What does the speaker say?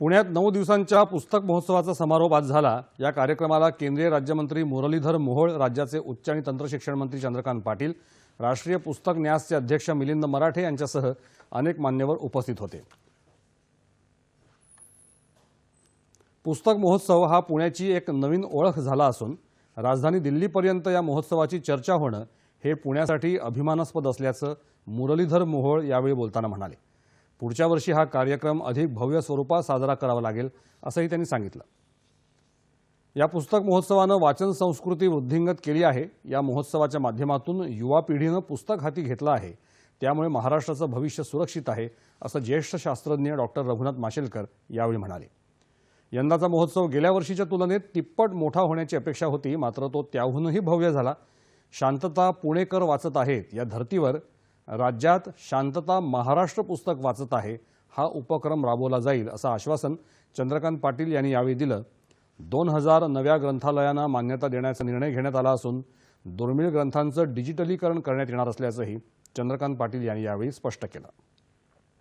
पुण्यात नऊ दिवसांच्या पुस्तक महोत्सवाचा समारोप आज झाला. या कार्यक्रमाला केंद्रीय राज्यमंत्री मुरलीधर मोहोळ राज्याचे उच्च आणि तंत्रशिक्षण मंत्री चंद्रकांत पाटील राष्ट्रीय पुस्तक न्यासचे अध्यक्ष मिलिंद मराठे यांच्यासह अनेक मान्यवर उपस्थित होते. पुस्तक महोत्सव हा पुण्याची एक नवीन ओळख झाला असून राजधानी दिल्लीपर्यंत या महोत्सवाची चर्चा होणं हे पुण्यासाठी अभिमानास्पद असल्याचं मुरलीधर मोहोळ यावेळी बोलताना म्हणाले. पुढच्या वर्षी हा कार्यक्रम अधिक भव्य स्वरूपात साजरा करावा लागेल असंही त्यांनी सांगितलं. या पुस्तक महोत्सवानं वाचन संस्कृती वृद्धिंगत केली आहे. या महोत्सवाच्या माध्यमातून युवा पिढीनं पुस्तक हाती घेतलं आहे. त्यामुळे महाराष्ट्राचं भविष्य सुरक्षित आहे असं ज्येष्ठ शास्त्रज्ञ डॉक्टर रघुनाथ माशेलकर यावेळी म्हणाले. यंदाचा महोत्सव गेल्या वर्षीच्या तुलनेत तिप्पट मोठा होण्याची अपेक्षा होती मात्र तो त्याहूनही भव्य झाला. शांतता पुणेकर वाचत आहेत या धर्तीवर राज्यात शांतता महाराष्ट्र पुस्तक वाचत आहे हा उपक्रम राबवला जाईल असं आश्वासन चंद्रकांत पाटील यांनी यावेळी दिलं. दोन हजार नव्या ग्रंथालयांना मान्यता देण्याचा निर्णय घेण्यात आला असून दुर्मिळ ग्रंथांचं डिजिटलीकरण करण्यात येणार असल्याचंही चंद्रकांत पाटील यांनी यावेळी स्पष्ट केलं.